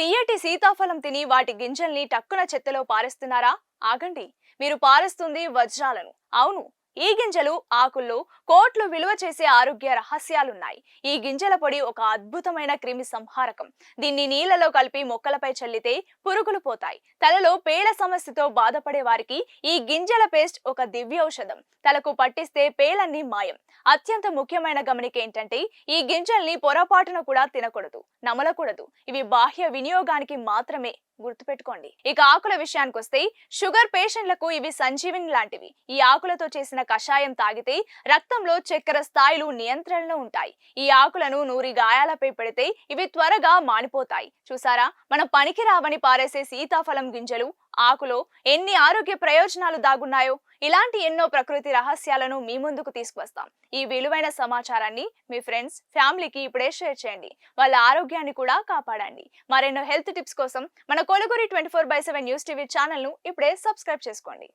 తీయటి సీతాఫలం తిని వాటి గింజల్ని టక్కున చెత్తలో పారేస్తున్నారా? ఆగండి. మీరు పారేస్తుంది వజ్రాలను. అవును ఈ గింజలు ఆకుల్లో కోట్లు విలువ చేసే ఆరోగ్య రహస్యాలున్నాయి. ఈ గింజల పొడి ఒక అద్భుతమైన క్రిమి సంహారకం. దీన్ని నీళ్ళలో కలిపి మొక్కలపై చల్లితే పురుగులు పోతాయి. తలలో పేల సమస్యతో బాధపడే వారికి ఈ గింజల పేస్ట్ ఒక దివ్య ఔషధం. తలకు పట్టిస్తే పేలన్నీ మాయం. అత్యంత ముఖ్యమైన గమనిక ఏంటంటే ఈ గింజల్ని పొరపాటున కూడా తినకూడదు నమలకూడదు. ఇవి బాహ్య వినియోగానికి మాత్రమే గుర్తుపెట్టుకోండి. ఇక ఆకుల విషయానికి వస్తే షుగర్ పేషెంట్లకు ఇవి సంజీవిని లాంటివి. ఈ ఆకులతో చేసిన కషాయం తాగితే రక్తంలో చక్కెర స్థాయిలు నియంత్రణలో ఉంటాయి. ఈ ఆకులను నూరి గాయాలపై పెడితే ఇవి త్వరగా మానిపోతాయి. చూసారా? మనం పనికి రావని పారేసే సీతాఫలం గింజలు ఆకులో ఎన్ని ఆరోగ్య ప్రయోజనాలు దాగున్నాయో ఇలాంటి ఎన్నో ప్రకృతి రహస్యాలను మీ ముందుకు తీసుకువస్తాం. ఈ విలువైన సమాచారాన్ని మీ ఫ్రెండ్స్ ఫ్యామిలీకి ఇప్పుడే షేర్ చేయండి. వాళ్ళ ఆరోగ్యాన్ని కూడా కాపాడండి. మరెన్నో హెల్త్ టిప్స్ కోసం మన Kolaguri twenty four by seven news TV ఛానల్ను ఇప్పుడే సబ్స్క్రైబ్ చేసుకోండి.